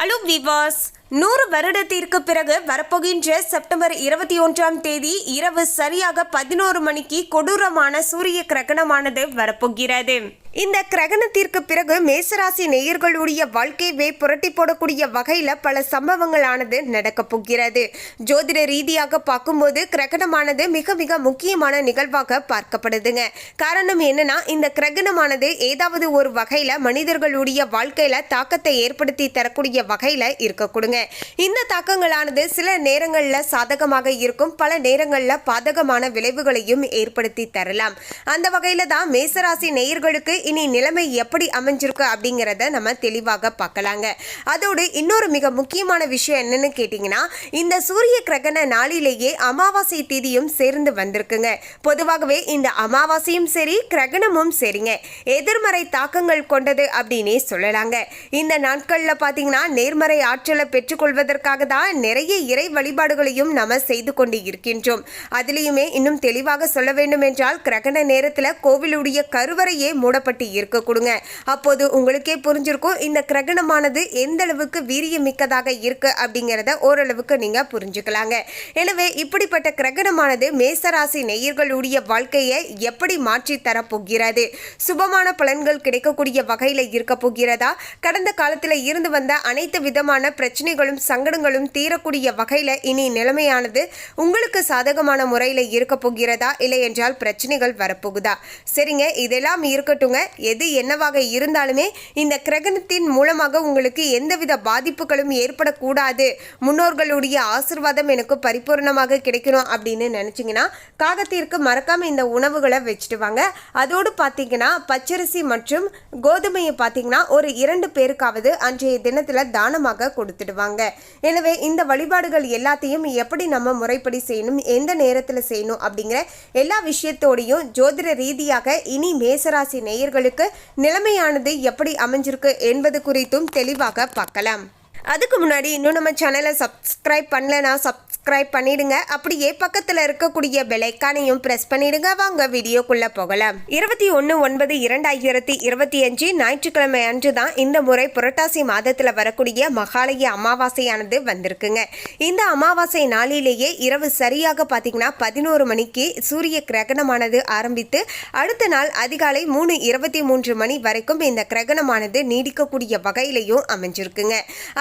Allow விவாஸ் நூறு வருடத்திற்கு பிறகு வரப்போகின்ற செப்டம்பர் இருபத்தி ஒன்றாம் தேதி இரவு சரியாக பதினோரு மணிக்கு கொடூரமான சூரிய கிரகணமானது வரப்போகிறது. இந்த கிரகணத்திற்கு பிறகு மேசராசி நேயர்களுடைய வாழ்க்கையவே புரட்டி போடக்கூடிய வகையில் பல சம்பவங்களானது நடக்கப் போகிறது. ஜோதிட ரீதியாக பார்க்கும்போது கிரகணமானது மிக மிக முக்கியமான நிகழ்வாக பார்க்கப்படுதுங்க. காரணம் என்னன்னா இந்த கிரகணமானது ஏதாவது ஒரு வகையில் மனிதர்களுடைய வாழ்க்கையில தாக்கத்தை ஏற்படுத்தி தரக்கூடிய வகையில் இருக்கக்கூடுங்க இந்த தாக்கங்களானது சில நேரங்களில் சாதகமாக இருக்கும் பல நேரங்களில் பாதகமான விளைவுகளையும் ஏற்படுத்தி தரலாம். அந்த வகையில் தான் மேசராசி நேயர்களுக்கு இனி நிலைமை எப்படி அமைஞ்சிருக்கு அப்படிங்கிறத நம்ம தெளிவாக பார்க்கலாங்க. அதோடு இன்னொரு மிக முக்கியமான விஷயம் என்னன்னு கேட்டிங்கன்னா இந்த சூரிய கிரகண நாளிலேயே அமாவாசை தேதியும் சேர்ந்து வந்திருக்குங்க. பொதுவாகவே இந்த அமாவாசையும் சரி கிரகணமும் சரிங்க. எதிர்மறை தாக்கங்கள் கொண்டது அப்படின்னே சொல்லலாங்க. இந்த நாட்களில் பார்த்தீங்கன்னா நேர்மறை ஆற்றலை பெற்றுக்கொள்வதற்காக தான் நிறைய இறை வழிபாடுகளையும் நம்ம செய்து கொண்டு இருக்கின்றோம். அதுலேயுமே இன்னும் தெளிவாக சொல்ல வேண்டும் என்றால் கிரகண நேரத்தில் கோவிலுடைய கருவறையே மூடப்பட்டு இருக்க கொடுங்க. அப்போது உங்களுக்கே புரிஞ்சிருக்கும் இந்த கிரகணமானது எந்த அளவுக்கு வீரியமிக்கதாக இருக்கு அப்படிங்கிறத ஓரளவுக்கு நீங்க புரிஞ்சுக்கலாங்க. எனவே இப்படிப்பட்ட கிரகணமானது மேசராசி நேயர்களுடைய வாழ்க்கையை எப்படி மாற்றி தரப்போகிறது சுபமான பலன்கள் கிடைக்கக்கூடிய வகையில் இருக்க போகிறதா? கடந்த காலத்தில் இருந்து வந்த அனைத்து விதமான பிரச்சனைகளும் சங்கடங்களும் தீரக்கூடிய வகையில் இனி நிலைமையானது உங்களுக்கு சாதகமான முறையில் இருக்க போகிறதா? இல்லை என்றால் பிரச்சனைகள் வரப்போகுதா? சரிங்க இதெல்லாம் இருக்கட்டுங்க. எது என்னவாக இருந்தாலுமே இந்த கிரகணத்தின் மூலமாக உங்களுக்கு எந்தவித பாதிப்புகளும் ஏற்படக்கூடாது. முன்னோர்களுடைய ஆசிர்வாதம் எனக்கு பரிபூர்ணமாக கிடைக்கணும் அப்படின்னு நினச்சிங்கன்னா காகத்திற்கு மறக்காமல் இந்த உணவுகளை வச்சுட்டு வாங்க. அதோடு பார்த்தீங்கன்னா பச்சரிசி மற்றும் கோதுமையை பார்த்தீங்கன்னா ஒரு இரண்டு பேருக்காவது அன்றைய தினத்தில் தானமாக கொடுத்துடுவாங்க எனவே இந்த வழிபாடுகள் எல்லாத்தையும் எப்படி நம்ம முறைப்படி செய்யணும் எந்த நேரத்தில் செய்யணும் அப்படிங்கிற எல்லா விஷயத்தோடையும் ஜோதிட ரீதியாக இனி மேசராசி நேயர்களுக்கு நிலைமையானது எப்படி அமைஞ்சிருக்கு என்பது குறித்தும் தெளிவாக பார்க்கலாம். அதுக்கு முன்னாடி இன்னும் நம்ம சேனலை சப்ஸ்கிரைப் பண்ணலனா சப்ஸ்கிரைப் பண்ணிடுங்க. அப்படியே பக்கத்தில் இருக்கக்கூடிய பெலைக்கானையும் ப்ரெஸ் பண்ணிடுங்க. வாங்க வீடியோக்குள்ளே போகலாம். இருபத்தி ஒன்று ஒன்பது இரண்டாயிரத்தி இருபத்தி அஞ்சு ஞாயிற்றுக்கிழமை அன்று தான் இந்த முறை புரட்டாசி மாதத்தில் வரக்கூடிய மகாலய அமாவாசையானது வந்திருக்குங்க. இந்த அமாவாசை நாளிலேயே இரவு சரியாக பார்த்தீங்கன்னா பதினோரு மணிக்கு சூரிய கிரகணமானது ஆரம்பித்து அடுத்த நாள் அதிகாலை மூணு இருபத்தி மூன்று மணி வரைக்கும் இந்த கிரகணமானது நீடிக்கக்கூடிய வகையிலையும் அமைஞ்சிருக்குங்க.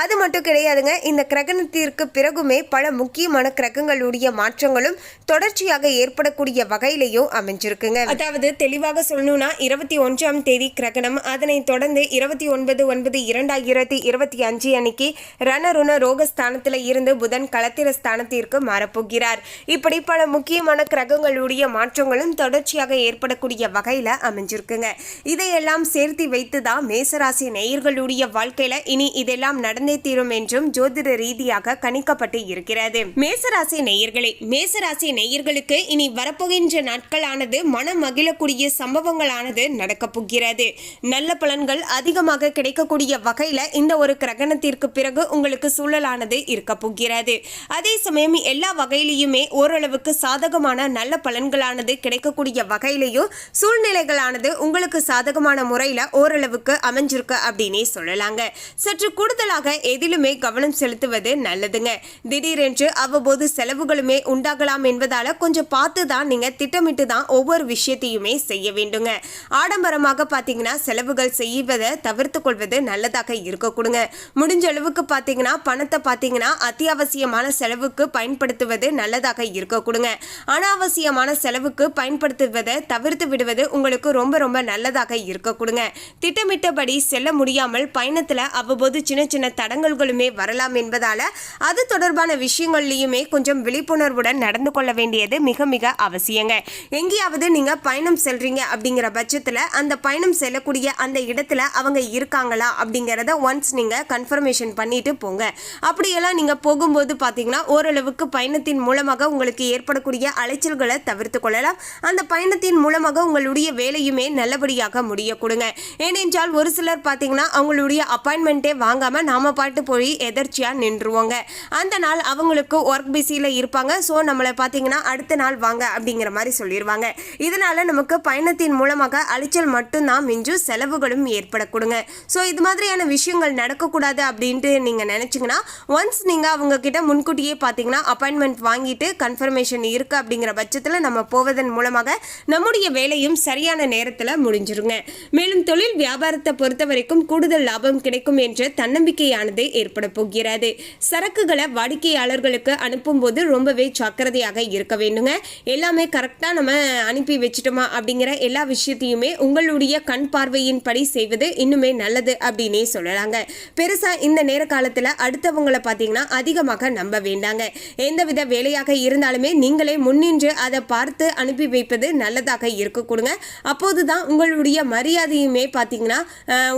அது மட்டும் கிடையாதுங்க. இந்த கிரகணத்திற்கு பிறகுமே பல முக்கியமான கிரகங்களுடைய மாற்றங்களும் தொடர்ச்சியாக ஏற்படக்கூடிய வகையிலையும் அமைஞ்சிருக்குங்க. அதாவது தெளிவாக சொல்லணும்னா இருபத்தி ஒன்றாம் தேதி கிரகணம் அதனை தொடர்ந்து இருபத்தி ஒன்பது ஒன்பது இரண்டாயிரத்தி இருபத்தி அஞ்சு அன்னைக்கு ரணருண ரோகஸ்தானத்தில் இருந்து புதன் களத்திர ஸ்தானத்திற்கு மாறப்போகிறார். இப்படி பல முக்கியமான கிரகங்களுடைய மாற்றங்களும் தொடர்ச்சியாக ஏற்படக்கூடிய வகையில் அமைஞ்சிருக்குங்க. இதையெல்லாம் சேர்த்து வைத்து தான் மேசராசி நேயர்களுடைய வாழ்க்கையில இனி இதெல்லாம் நடந்தே தீரும் என்றும் ஜோதிட ரீதியாக கணிக்கப்பட்டு இருக்கிறது. மேசராசி நேயர்களே மேசராசி நேயர்களுக்கு இனி வரப்போகின்ற நாட்களானது மனம் மகிழக்கூடிய சம்பவங்களானது நடக்கப் போகிறது. நல்ல பலன்கள் அதிகமாக கிடைக்கக்கூடிய வகையில இந்த ஒரு கிரகணத்திற்கு பிறகு உங்களுக்கு சூழலானது இருக்க போகிறது. அதே சமயம் எல்லா வகையிலையுமே ஓரளவுக்கு சாதகமான நல்ல பலன்களானது கிடைக்கக்கூடிய வகையிலையும் சூழ்நிலைகளானது உங்களுக்கு சாதகமான முறையில் ஓரளவுக்கு அமைஞ்சிருக்கு அப்படின்னே சொல்லலாங்க. சற்று கூடுதலாக எதிலுமே கவனம் செலுத்துவது நல்லதுங்க. திடீரென்று அவ்வப்போது செலவுகளுமே உண்டாகலாம் என்பதால கொஞ்சம் பார்த்து தான் நீங்க திட்டமிட்டு தான் ஒவ்வொரு விஷயத்தையுமே செய்ய வேண்டுங்க. ஆடம்பரமாக பார்த்தீங்கன்னா செலவுகள் செய்வதை தவிர்த்து கொள்வது நல்லதாக இருக்க கொடுங்க. முடிஞ்ச அளவுக்கு பார்த்தீங்கன்னா பணத்தை பார்த்தீங்கன்னா அத்தியாவசியமான செலவுக்கு பயன்படுத்துவது நல்லதாக இருக்க கொடுங்க. அனாவசியமான செலவுக்கு பயன்படுத்துவதை தவிர்த்து விடுவது உங்களுக்கு ரொம்ப ரொம்ப நல்லதாக இருக்க கொடுங்க. திட்டமிட்டபடி செல்ல முடியாமல் பயணத்தில் அவ்வப்போது சின்ன சின்ன தடங்கல்களுமே வரலாம் என்பதால அது தொடர்பான விஷயங்கள்லையுமே கொஞ்சம் விழிப்புணர்வுடன் நடந்து கொள்ள வேண்டியது மிக மிக அவசியங்க. எங்கேயாவது நீங்கள் பயணம் செல்றீங்க அப்படிங்கிற பட்சத்தில் அந்த பயணம் செல்லக்கூடிய அந்த இடத்துல அவங்க இருக்காங்களா அப்படிங்கிறத ஒன்ஸ் நீங்கள் கன்ஃபர்மேஷன் பண்ணிட்டு போங்க. அப்படியெல்லாம் நீங்கள் போகும்போது பார்த்தீங்கன்னா ஓரளவுக்கு பயணத்தின் மூலமாக உங்களுக்கு ஏற்படக்கூடிய அலைச்சல்களை தவிர்த்து கொள்ளலாம். அந்த பயணத்தின் மூலமாக உங்களுடைய வேலையுமே நல்லபடியாக முடிய கொடுங்க. ஏனென்றால் ஒரு சிலர் பார்த்தீங்கன்னா அவங்களுடைய அப்பாயின்மெண்ட்டே வாங்காமல் நாம பாட்டு பாட்டு போய் எதர்ச்சியாக நின்றுவாங்க. அந்த நாள் அவங்களுக்கு ஒர்க் பிஸியில் இருப்பாங்க. ஸோ நம்மளை பார்த்தீங்கன்னா அடுத்த நாள் வாங்க அப்படிங்கிற மாதிரி சொல்லிடுவாங்க இதனால நமக்கு பயணத்தின் மூலமாக அலைச்சல் மட்டும்தான் மிஞ்சும். செலவுகளும் ஏற்படக்கூடுங்க. ஸோ இது மாதிரியான விஷயங்கள் நடக்கக்கூடாது அப்படின்ட்டு நீங்கள் நினச்சிங்கன்னா ஒன்ஸ் நீங்கள் அவங்க கிட்ட முன்கூட்டியே பார்த்தீங்கன்னா அப்பாயின்மெண்ட் வாங்கிட்டு கன்ஃபர்மேஷன் இருக்கு அப்படிங்கிற பட்சத்தில் நம்ம போவதன் மூலமாக நம்முடைய வேலையும் சரியான நேரத்தில் முடிஞ்சிருங்க. மேலும் தொழில் வியாபாரத்தை பொறுத்த வரைக்கும் கூடுதல் லாபம் கிடைக்கும் என்ற தன்னம்பிக்கையானது ஏற்பட போகிறது. சரக்குகளை வாடிக்கையாளர்களுக்கு அனுப்பும்போது ரொம்பவே ஜாக்கிரதையாக இருக்க வேண்டுங்க. எல்லாமே கரெக்டாக நம்ம அனுப்பி வச்சிட்டோமா அப்படிங்கிற எல்லா விஷயத்தையுமே உங்களுடைய கண் பார்வையின் படி செய்வது இன்னுமே நல்லது அப்படின்னே சொல்லலாங்க. பெருசா இந்த நேர காலத்தில் அடுத்தவங்களை பார்த்தீங்கன்னா அதிகமாக நம்ப வேண்டாங்க. எந்தவித வேலையாக இருந்தாலுமே நீங்களே முன்னின்று அதை பார்த்து அனுப்பி வைப்பது நல்லதாக இருக்க கொடுங்க. அப்போதுதான் உங்களுடைய மரியாதையுமே பார்த்தீங்கன்னா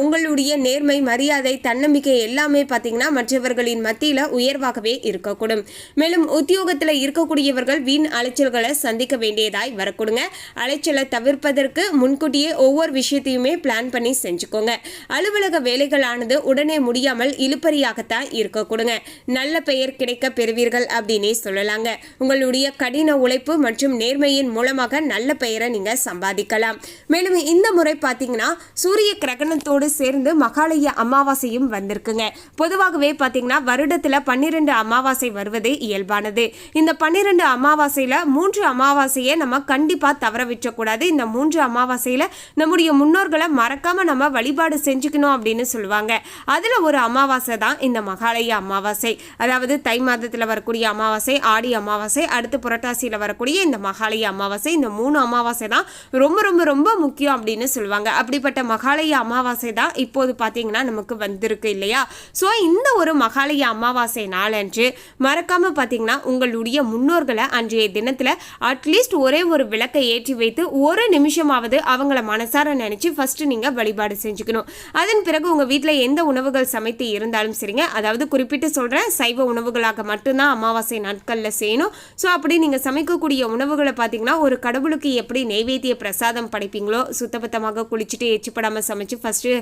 உங்களுடைய நேர்மை மரியாதை தன்னம்பிக்கை எல்லாமே பார்த்தீங்கன்னா மற்றவர்களின் மத்தியில் உயர்வாகவே இருக்கக்கூடும். மேலும் உத்தியோகத்தில் இருக்கக்கூடியவர்கள் வீண் அலைச்சல்களை சந்திக்க வேண்டியதாய் வரக்கூடுங்க. அலைச்சலை தவிர்ப்பதற்கு முன்கூட்டியே ஒவ்வொரு விஷயத்தையுமே பிளான் பண்ணி செஞ்சுக்கோங்க. அலுவலக வேலைகளானது உடனே முடியாமல் இழுப்பறியாகத்தான் இருக்க கொடுங்க நல்ல பெயர் கிடைக்க பெறுவீர்கள் அப்படின்னே சொல்லலாங்க. உங்களுடைய கடின உழைப்பு மற்றும் நேர்மையின் மூலமாக நல்ல பெயரை நீங்க சம்பாதிக்கலாம். மேலும் இந்த முறை பார்த்தீங்கன்னா சூரிய கிரகணத்தோடு சேர்ந்து மகாலய அமாவாசையும் வந்திருக்குங்க. பொதுவாகவே பார்த்தீங்கன்னா வருடத்தில் பன்னிரெண்டு அமாவாசை வருவது இயல்பானது. இந்த பன்னிரெண்டு அமாவாசையில் மூன்று அமாவாசையை நம்ம கண்டிப்பாக தவற விட்டுறக்கூடாது இந்த மூன்று அமாவாசையில் நம்முடைய முன்னோர்களை மறக்காமல் நம்ம வழிபாடு செஞ்சுக்கணும் அப்படின்னு சொல்லுவாங்க. அதில் ஒரு அமாவாசை தான் இந்த மகாலய அமாவாசை. அதாவது தை மாதத்தில் வரக்கூடிய அமாவாசை ஆடி அமாவாசை அடுத்து புரட்டாசியில் வரக்கூடிய இந்த மகாலய அமாவாசை இந்த மூணு அமாவாசை தான் ரொம்ப ரொம்ப ரொம்ப முக்கியம் அப்படின்னு சொல்லுவாங்க. அப்படிப்பட்ட மகாலய அமாவாசை தான் இப்போது பார்த்தீங்கன்னா நமக்கு வந்திருக்கு இல்லையா? ஸோ இந்த ஒரு மகாலய அமாவாசை நாளன்று மறக்காமல் பார்த்தீங்கன்னா உங்களுடைய முன்னோர்களை அன்றைய தினத்தில் அட்லீஸ்ட் ஒரே ஒரு விளக்கை ஏற்றி வைத்து ஒரு நிமிஷமாவது அவங்கள மனசார நினச்சி ஃபஸ்ட்டு நீங்கள் வழிபாடு செஞ்சுக்கணும். அதன் பிறகு உங்கள் வீட்டில் எந்த உணவுகள் சமைத்து இருந்தாலும் சரிங்க. அதாவது குறிப்பிட்டு சொல்கிறேன் சைவ உணவுகளாக மட்டும்தான் அமாவாசை நாட்களில் செய்யணும். ஸோ அப்படி நீங்கள் சமைக்கக்கூடிய உணவுகளை பார்த்தீங்கன்னா ஒரு கடவுளுக்கு எப்படி நெய்வேத்திய பிரசாதம் படைப்பீங்களோ சுத்தபத்தமாக குளிச்சுட்டு எச்சிப்படாமல் சமைச்சு ஃபஸ்ட்டு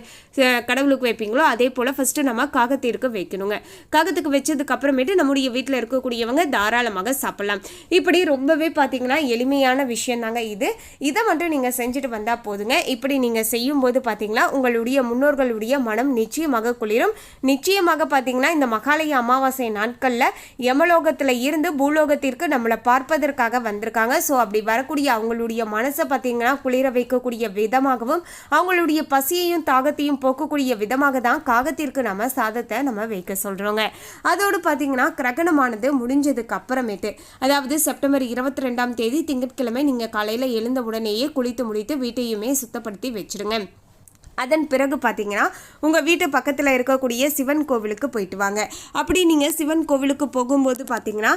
கடவுளுக்கு வைப்பீங்களோ அதே போல் ஃபஸ்ட்டு நம்ம காகத்திற்கு வைக்கணுங்க. காகத்துக்கு வச்சதுக்கு அப்புறமேட்டு நம்முடைய வீட்டில் இருக்கக்கூடியவங்க தாராளமாக சாப்பிடலாம். இப்படி ரொம்பவே பார்த்தீங்கன்னா எளிமையான விஷயம் தாங்க இது. இதை மட்டும் நீங்கள் செஞ்சுட்டு வந்தால் போதுங்க. இப்படி நீங்கள் செய்யும்போது பார்த்தீங்கன்னா உங்களுடைய முன்னோர்களுடைய மனம் நிச்சயமாக குளிரும். நிச்சயமாக பார்த்தீங்கன்னா இந்த மகாலய அமாவாசை நாட்களில் யமலோகத்தில் இருந்து பூலோகத்திற்கு நம்மளை பார்ப்பதற்காக வந்திருக்காங்க. ஸோ அப்படி வரக்கூடிய அவங்களுடைய மனசை பார்த்தீங்கன்னா குளிர வைக்கக்கூடிய விதமாகவும் அவங்களுடைய பசியையும் தாகத்தையும் போக்கக்கூடிய விதமாக தான் காகத்திற்கு நம்ம பாதத்தை நம்ம வைக்க சொல்கிறோங்க அதோடு பார்த்தீங்கன்னா கிரகணமானது முடிஞ்சதுக்கு அப்புறமேட்டு அதாவது செப்டம்பர் இருபத்தி ரெண்டாம் தேதி திங்கட்கிழமை நீங்கள் காலையில் எழுந்த உடனேயே குளித்து முடித்து வீட்டையுமே சுத்தப்படுத்தி வச்சிருங்க. அதன் பிறகு பார்த்தீங்கன்னா உங்கள் வீட்டு பக்கத்தில் இருக்கக்கூடிய சிவன் கோவிலுக்கு போயிட்டு வாங்க. அப்படி நீங்கள் சிவன் கோவிலுக்கு போகும்போது பார்த்தீங்கன்னா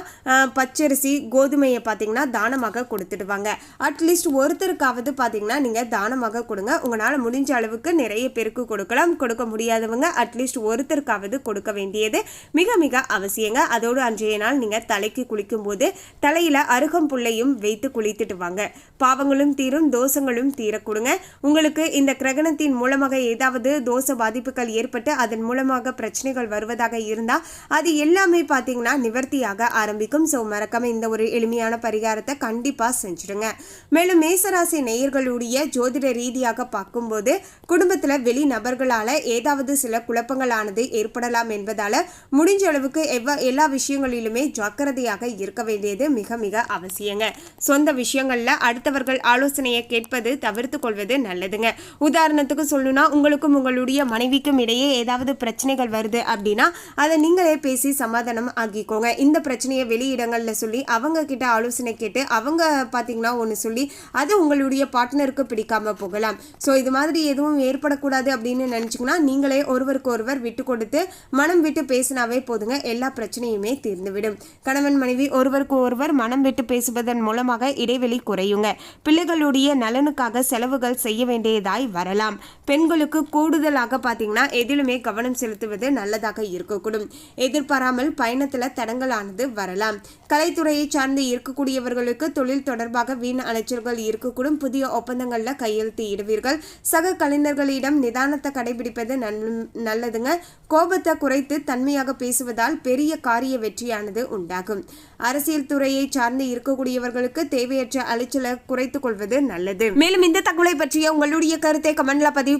பச்சரிசி கோதுமையை பார்த்தீங்கன்னா தானமாக கொடுத்துட்டு வாங்க. அட்லீஸ்ட் ஒருத்தருக்காவது பார்த்தீங்கன்னா நீங்கள் தானமாக கொடுங்க. உங்களால் முடிஞ்ச அளவுக்கு நிறைய பேருக்கு கொடுக்கலாம். கொடுக்க முடியாதவங்க அட்லீஸ்ட் ஒருத்தருக்காவது கொடுக்க வேண்டியது மிக மிக அவசியங்க. அதோடு அன்றைய நாள் நீங்கள் தலைக்கு குளிக்கும்போது தலையில் அருகம்புல்லையும் வைத்து குளித்துட்டு வாங்க. பாவங்களும் தீரும் தோஷங்களும் தீர கொடுங்க உங்களுக்கு இந்த கிரகணத்தின் மூலம் மூலமாக ஏதாவது தோஷ பாதிப்புகள் ஏற்பட்டு அதன் மூலமாக பிரச்சனைகள் வருவதாக இருந்தால் அது எல்லாமே பார்த்தீங்கன்னா நிவர்த்தியாக ஆரம்பிக்கும். ஸோ மறக்காம இந்த ஒரு எளிமையான பரிகாரத்தை கண்டிப்பாக செஞ்சுடுங்க மேலும் மேசராசி நேயர்களுடைய ஜோதிட ரீதியாக பார்க்கும்போது குடும்பத்தில் வெளி நபர்களால் ஏதாவது சில குழப்பங்களானது ஏற்படலாம் என்பதால் முடிஞ்ச அளவுக்கு எவ்வ எல்லா விஷயங்களிலுமே ஜாக்கிரதையாக இருக்க வேண்டியது மிக மிக அவசியங்க. சொந்த விஷயங்களில் அடுத்தவர்கள் ஆலோசனையை கேட்பது தவிர்த்து கொள்வது நல்லதுங்க. உதாரணத்துக்கு சொல்லணும்னா உங்களுக்கும் உங்களுடைய மனைவிக்கும் இடையே ஏதாவது பிரச்சனைகள் வருது அப்படின்னா அதை நீங்களே பேசி சமாதானம் ஆக்கிக்கோங்க. இந்த பிரச்சனையை வெளியிடங்களில் சொல்லி அவங்க கிட்ட ஆலோசனை கேட்டு அவங்க பார்த்தீங்கன்னா ஒன்று சொல்லி அது உங்களுடைய பார்ட்னருக்கு பிடிக்காம போகலாம். ஸோ இது மாதிரி எதுவும் ஏற்படக்கூடாது அப்படின்னு நினச்சிங்கன்னா நீங்களே ஒருவருக்கு ஒருவர் விட்டு கொடுத்து மனம் விட்டு பேசினாவே போதுங்க. எல்லா பிரச்சனையுமே தீர்ந்துவிடும். கணவன் மனைவி ஒருவருக்கு ஒருவர் மனம் விட்டு பேசுவதன் மூலமாக இடைவெளி குறையுங்க. பிள்ளைகளுடைய நலனுக்காக செலவுகள் செய்ய வேண்டியதாய் வரலாம். பெண்களுக்கு கூடுதலாக பார்த்தீங்கன்னா எதிலுமே கவனம் செலுத்துவது நல்லதாக இருக்கக்கூடும். எதிர்பாராமல் பயணத்தில் தடங்கலானது வரலாம். கலைத்துறையை சார்ந்து இருக்கக்கூடியவர்களுக்கு தொழில் தொடர்பாக வீண் அலைச்சல்கள் இருக்கக்கூடும். புதிய ஒப்பந்தங்களில் கையெழுத்து இடுவீர்கள் சக கலைஞர்களிடம் நிதானத்தை கடைபிடிப்பது நல்லதுங்க. கோபத்தை குறைத்து தன்மையாக பேசுவதால் பெரிய காரிய வெற்றியானது உண்டாகும். அரசியல் துறையை சார்ந்து இருக்கக்கூடியவர்களுக்கு தேவையற்ற அலைச்சலை குறைத்துக் கொள்வது நல்லது. மேலும் இந்த தகவலை பற்றிய உங்களுடைய கருத்தை கமெண்ட்ல பதிவு